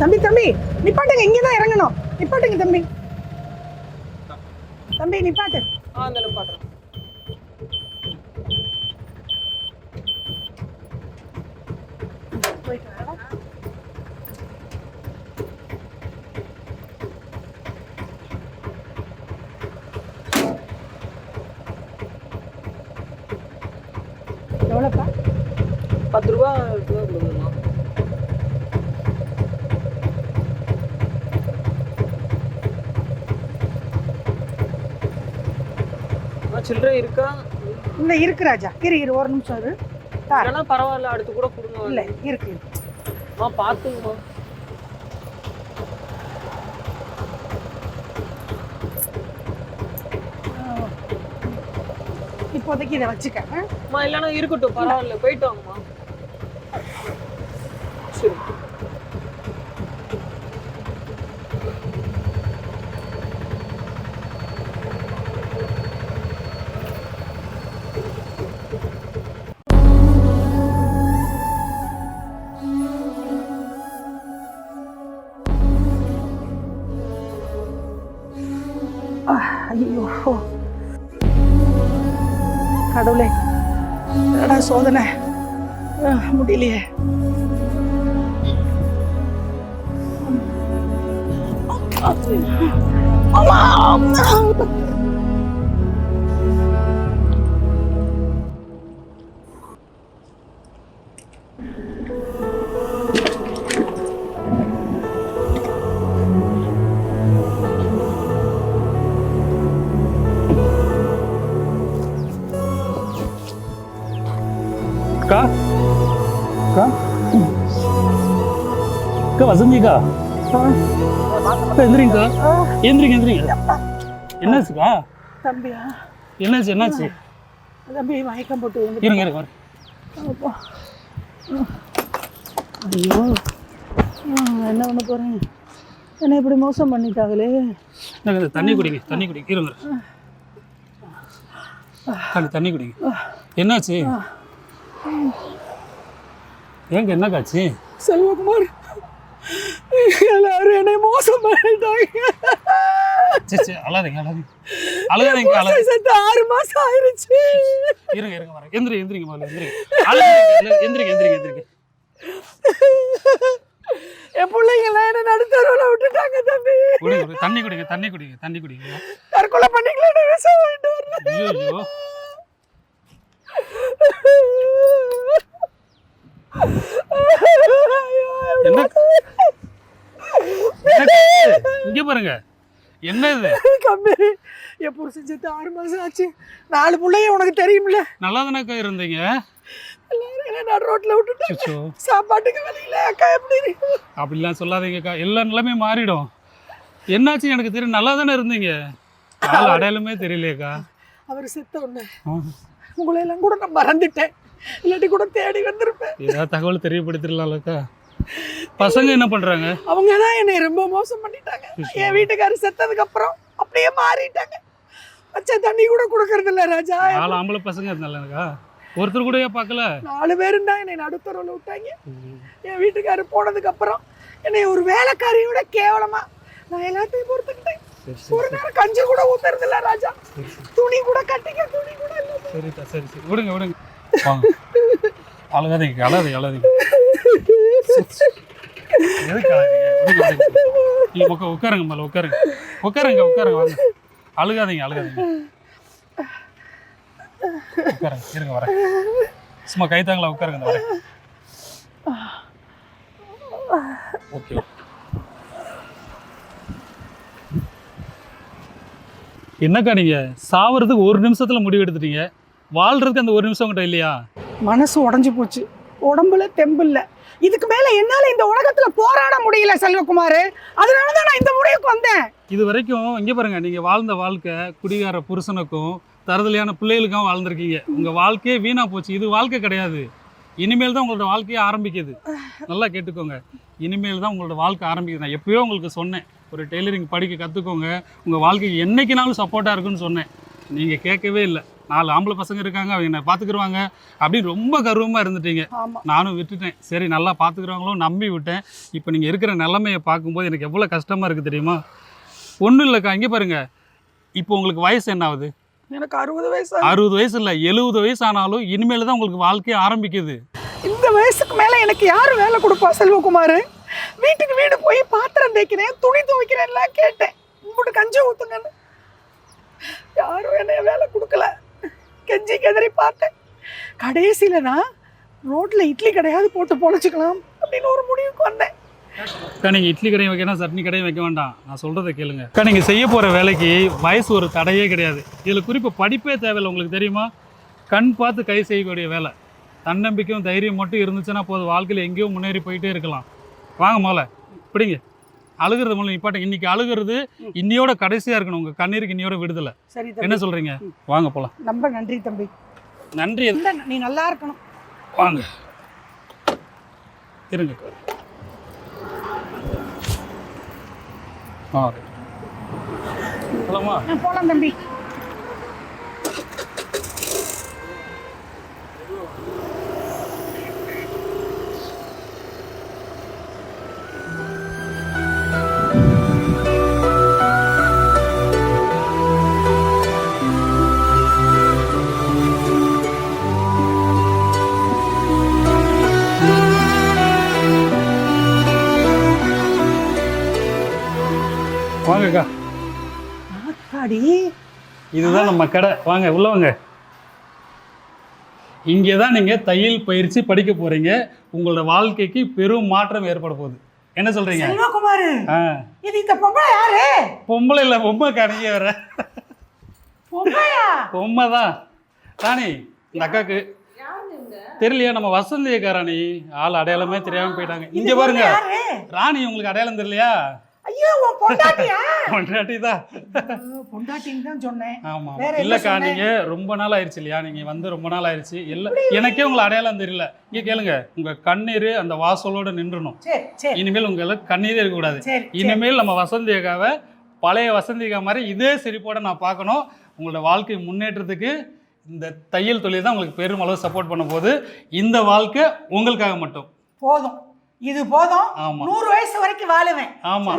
தம்பி தம்பி நிப்பாட்டுங்க இங்கே தான் இறங்கணும். நிப்பாட்டுங்க தம்பி. தம்பி நிப்பாட்டு. ஆ அந்த நிப்பாட்டுறேன் எவ்வளோப்பா? பத்து ரூபா கொடுங்கம்மா சில்லறை இருக்கா? இந்த இருக்கு ராஜா. இரு இரு ஒரு நிமிஷம் இரு. இல்லைன்னா பரவாயில்ல அடுத்து கூட கொடுங்க. இல்லை இருக்கு. அம்மா பார்த்துங்கம்மா. இப்போதைக்கு இதை வச்சுக்க ஆ? அம்மா இல்லைன்னா இருக்கட்டும் பரவாயில்ல போயிட்டு வாங்கம்மா. சரி. ஐயோ. கடவுளே. என்னடா சோதனை? ஆ, முடியலையே. அம்மா அக்கா அக்கா அக்கா வசந்திக்கா எந்திரிங்கக்கா எந்திரிங்க எந்திரிங்க என்னாச்சுக்கா தம்பியா என்னாச்சு என்னாச்சு தம்பி மயக்கம் போட்டு இருங்க இருங்க. ஐயோ என்ன பண்ண போறேன் என்ன இப்படி மோசம் பண்ணிட்டாங்களே தண்ணி குடிங்க தண்ணி குடிங்க இருங்க தண்ணி குடிங்க என்னாச்சு ஏங்க என்ன காச்சு செல்வகுமார் எல்லாரும் என்னை மோசம் பண்ணிட்டாங்க. அழாதீங்க அழாதீங்க. அழாதீங்க செத்து ஆறு மாசம் ஆயிருச்சு. இருங்க இருங்க வரேன் எந்திரி எந்திரிங்க முதல்ல எந்திரிங்க. எந்திரிங்க எந்திரிங்க எந்திரிங்க என் பிள்ளைங்களாம் என்ன நடுத்தருவில் விட்டுட்டாங்க தம்பி. தண்ணி குடிங்க தண்ணி குடிங்க தண்ணி குடிங்க. தற்கொலை வாங்கிட்டு வரல. ஐயோ என்ன? இங்க பாருங்க. என்ன இது? கம்பி என் புருஷன் செத்து ஆறு மாசம் ஆச்சு. நாலு பிள்ளைய உனக்கு தெரியும்ல. நல்லா தானக்கா இருந்தீங்க ரோட்ல விட்டுட்டாங்க சுச்சோ சாப்பாட்டுக்கு வெளியில அக்கா எப்படி? அப்படிலாம் சொல்லாதீங்கக்கா. எல்லா நிலைமை மாறிடும். என்னாச்சு எனக்கு தெரியும் நல்லா தானே இருந்தீங்க? ஆள் அடையாளமே தெரியலையேக்கா. அவர் செத்த உடனே கூட நான் மறந்துட்டேன். இல்லாட்டி கூட தேடி வந்திருப்பேன். ஏதாவது தகவல் தெரியப்படுத்திடலாம்லக்கா. பசங்க என்ன பண்றாங்க? அவங்க தான் என்னை ரொம்ப மோசம் பண்ணிட்டாங்க. என் வீட்டுக்காரர் செத்ததுக்கு அப்புறம் அப்படியே மாறிட்டாங்க. பச்சை தண்ணி கூட கொடுக்கறது இல்ல ராஜா. நாலு ஆம்பளை பசங்க இருந்தாலக்கா ஒருத்தர் கூட பார்க்கல? நாலு பேரும் தான் என்னை நடுத்தரவில் விட்டாங்க. என் வீட்டுக்காரர் போனதுக்கு அப்புறம் என்னை ஒரு வேலைக்காரியை விட கேவலமா நான் எல்லாத்தையும் பொறுத்துக்கிட்டேன். ஒரு நேரம் கஞ்சி கூட ஊத்துறது இல்ல ராஜா. துணி கூட கட்டிக்க துணி கூட இல்ல. சரிக்கா சரி சரி. விடுங்க விடுங்க. அழகாதீங்க அழாதீங்க அழாதீங்க எதுக்கு அழாதீங்க விடுங்க விடுங்க நீங்க உட்கா உட்காருங்க மேல உட்காருங்க உட்காருங்க உட்காருங்க வாங்க அழுகாதீங்க அழுகாதீங்க உட்காருங்க இருங்க வரேன் சும்மா கைத்தாங்களா உட்காருங்க வரேன் ஓகே என்னக்கா நீங்க? சாவறதுக்கு ஒரு நிமிஷத்துல முடிவு எடுத்துட்டீங்க. வாழ்றதுக்கு அந்த ஒரு நிமிஷம் கிட்ட இல்லையா? மனசு உடஞ்சி போச்சு. உடம்புல தெம்பில்ல இதுக்கு மேல என்னால இந்த உலகத்துல போராட முடியல செல்வகுமார். அதனால தான் நான் இந்த முடிவுக்கு வந்தேன். இது வரைக்கும் இங்கே பாருங்க நீங்கள் வாழ்ந்த வாழ்க்கை குடிகார புருஷனுக்கும் தருதலையான பிள்ளைகளுக்கும் வாழ்ந்திருக்கீங்க. உங்கள் வாழ்க்கையே வீணாக போச்சு. இது வாழ்க்கை கிடையாது. இனிமேல் தான் உங்களோட வாழ்க்கையே ஆரம்பிக்குது. நல்லா கேட்டுக்கோங்க. இனிமேல் தான் உங்களோட வாழ்க்கை ஆரம்பிக்குது. நான் எப்பயோ உங்களுக்கு சொன்னேன். ஒரு டெய்லரிங் படிக்க கற்றுக்கோங்க உங்கள் வாழ்க்கைக்கு என்றைக்கினாலும் சப்போர்ட்டாக இருக்குன்னு சொன்னேன். நீங்கள் கேட்கவே இல்லை. நாலு ஆம்பளை பசங்க இருக்காங்க அவங்க என்ன பார்த்துக்குருவாங்க அப்படின்னு ரொம்ப கர்வமாக இருந்துட்டீங்க. நானும் விட்டுட்டேன். சரி நல்லா பார்த்துக்குறவங்களோ நம்பி விட்டேன். இப்போ நீங்கள் இருக்கிற நிலைமையை பார்க்கும்போது எனக்கு எவ்வளோ கஷ்டமாக இருக்குது தெரியுமா? ஒன்றும் இல்லைக்கா இங்கே பாருங்க. இப்போ உங்களுக்கு வயசு என்ன ஆகுது? எனக்கு அறுபது வயசு அறுபது வயசு இல்லை எழுபது வயசு ஆனாலும் இனிமேல் தான் உங்களுக்கு வாழ்க்கையே ஆரம்பிக்குது. இந்த வயசுக்கு மேல எனக்கு யாரு வேலை கொடுப்பா செல்வகுமார்? வீட்டுக்கு வீடு போய் பாத்திரம் தேய்க்கிறேன் துணி துவைக்கிறேன்லாம் கேட்டேன். உங்கள்கிட்ட கஞ்சி ஊத்துங்கன்னு. யாரும் என்னைய வேலை கொடுக்கல. கெஞ்சி கெதறி பார்த்தேன். கடைசியில நான் ரோட்ல இட்லி கடையாவது போட்டு பொழைச்சிக்கலாம் அப்படின்னு ஒரு முடிவுக்கு வந்தேன். அக்கா நீங்கள் இட்லி கடையும் வைக்கணும் சட்னி கடையும் வைக்க வேண்டாம். நான் சொல்கிறத கேளுங்க. அக்கா நீங்கள் செய்ய போகிற வேலைக்கு வயசு ஒரு தடையே கிடையாது. இதில் குறிப்பு படிப்பே தேவையில்லை உங்களுக்கு தெரியுமா? கண் பார்த்து கை செய்யக்கூடிய வேலை. தன்னம்பிக்கையும் தைரியம் மட்டும் இருந்துச்சுன்னா போதும். வாழ்க்கையில் எங்கேயோ முன்னேறி போயிட்டே இருக்கலாம். வாங்க மோல பிடிங்க. அழுகிறது மூலம் நிப்பாட்ட இன்னைக்கு அழுகிறது இன்னையோட கடைசியாக இருக்கணும். உங்கள் கண்ணீருக்கு இன்னையோட விடுதலை. சரி என்ன தம்பி சொல்கிறீங்க வாங்க போகலாம் ரொம்ப நன்றி தம்பி. நன்றி. இந்த நீ நல்லா இருக்கணும். வாங்க. இருங்க. ஆ போலாமா? நான் போலாம் தம்பி. இதுதான் நம்ம கடை. வாங்க உள்ள வாங்க. இங்கே தான் நீங்கள் தையல் பயிற்சி படிக்க போகிறீங்க உங்களோட வாழ்க்கைக்கு பெரும் மாற்றம் ஏற்பட போகுது. என்ன சொல்கிறீங்க செல்வகுமார் இது இந்த பொம்பளை யாரு? பொம்பளை இல்லை பொம்மை கடையே வர. பொம்மை தான் ராணி இந்த அக்காக்கு தெரியலையா நம்ம வசந்தி அக்கா ராணி. ஆள் அடையாளமே தெரியாம போயிட்டாங்க. இங்க பாருங்க. ராணி உங்களுக்கு அடையாளம் தெரியலையா? ஐயோ உன் பொண்டாட்டியா? பொண்டாட்டி தான் பொண்டாட்டின்னு தான் சொன்னேன். ஆமா வேற என்ன இல்லக்கா சொன்ன? நீங்க ரொம்ப நாள் ஆயிடுச்சு இல்லையா? நீங்க வந்து ரொம்ப நாள் ஆயிடுச்சு இல்ல. எனக்கே உங்களை அடையாளம் தெரியல. இங்க கேளுங்க உங்க கண்ணீர் அந்த வாசலோட நின்றணும். இனிமேல் உங்களுக்கு கண்ணீரே இருக்கக்கூடாது சரி சரி. இனிமேல் நம்ம வசந்தி அக்காவை பழைய வசந்தி அக்கா மாதிரி இதே சிரிப்போட நான் பார்க்கணும். உங்களோட வாழ்க்கை முன்னேற்றத்துக்கு இந்த தையல் தொழில் தான் உங்களுக்கு பெருமளவு சப்போர்ட் பண்ண போகுது. இந்த வாழ்க்கை உங்களுக்காக மட்டும். போதும். இது போதும். நூறு வயசு வரைக்கும் வாழுவேன். ஆமா.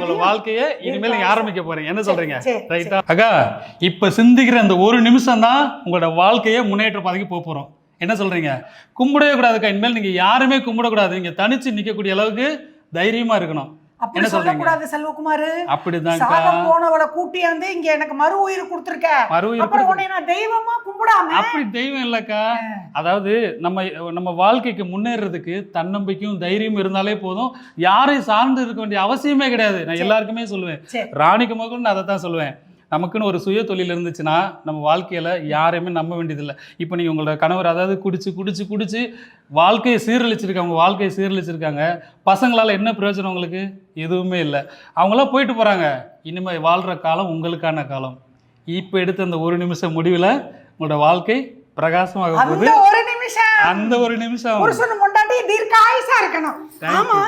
உங்களோட வாழ்க்கையை இனிமேல் நீங்க ஆரம்பிக்க போறீங்க. என்ன சொல்றீங்க. ரைட்டா அக்கா இப்ப சிந்திக்கிற அந்த ஒரு நிமிஷம் தான் உங்களோட வாழ்க்கையை முன்னேற்ற பாதைக்கு போக போறோம். என்ன சொல்றீங்க? கும்பிடவே கூடாதுக்கா. இனிமேல் நீங்க யாருமே கும்பிடக்கூடாது. நீங்க தனிச்சு நிக்கக்கூடிய அளவுக்கு தைரியமா இருக்கணும். அப்படி? சொல்லக்கூடாது செல்வகுமார். அப்படிதான்க்கா. சாக போனவளை கூட்டியாந்து இங்க எனக்கு மறு உயிர் கொடுத்துருக்க. மறுபடியும் அப்புறம் உன்னை நான் தெய்வமா கும்பிடாம அப்படி தெய்வம் இல்லக்கா. அதாவது நம்ம நம்ம வாழ்க்கைக்கு முன்னேறதுக்கு தன்னம்பிக்கையும் தைரியமும் இருந்தாலே போதும். யாரையும் சார்ந்து இருக்க வேண்டிய அவசியமே கிடையாது. நான். எல்லாருக்குமே சொல்லுவேன். ராணிக்கு மகன் நான் அதை தான் சொல்லுவேன். நமக்குன்னு ஒரு சுய தொழில் இருந்துச்சுன்னா நம்ம வாழ்க்கையில் யாரையுமே நம்ப வேண்டியதில்லை. இப்போ நீங்கள் உங்களோட கணவர் அதாவது குடிச்சு குடிச்சு குடிச்சு வாழ்க்கையை சீரழிச்சிருக்காங்க வாழ்க்கையை சீரழிச்சிருக்காங்க. பசங்களால் என்ன பிரயோஜனம் உங்களுக்கு? எதுவுமே இல்லை. அவங்களாம் போயிட்டு போகிறாங்க இனிமேல் வாழ்கிற காலம் உங்களுக்கான காலம். இப்போ எடுத்த அந்த ஒரு நிமிஷம் முடிவில் உங்களோட வாழ்க்கை பிரகாசமாக அந்த ஒரு நிமிஷம். அந்த ஒரு நிமிஷம் புருஷனு பொண்டாட்டி தீர்க்க ஆயுசா இருக்கணும் ஆமா.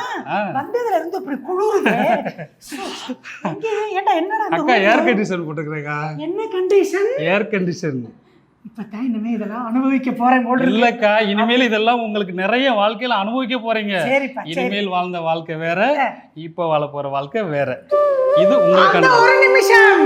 வந்ததுல இருந்து இப்படி குளிருது. ஏன்டா என்னடா அக்கா? ஏர் கண்டிஷன் போட்டுக்கிறேக்கா என்ன கண்டிஷன் ஏர் கண்டிஷன் இப்பதான் இனிமே இதெல்லாம் அனுபவிக்க போறேன் போல. இல்லக்கா இனிமேல் இதெல்லாம் உங்களுக்கு நிறைய வாழ்க்கையில அனுபவிக்க போறீங்க. இனிமேல் வாழ்ந்த வாழ்க்கை வேற. இப்ப வாழ போற வாழ்க்கை வேற. இது உங்களுக்கான ஒரு நிமிஷம்.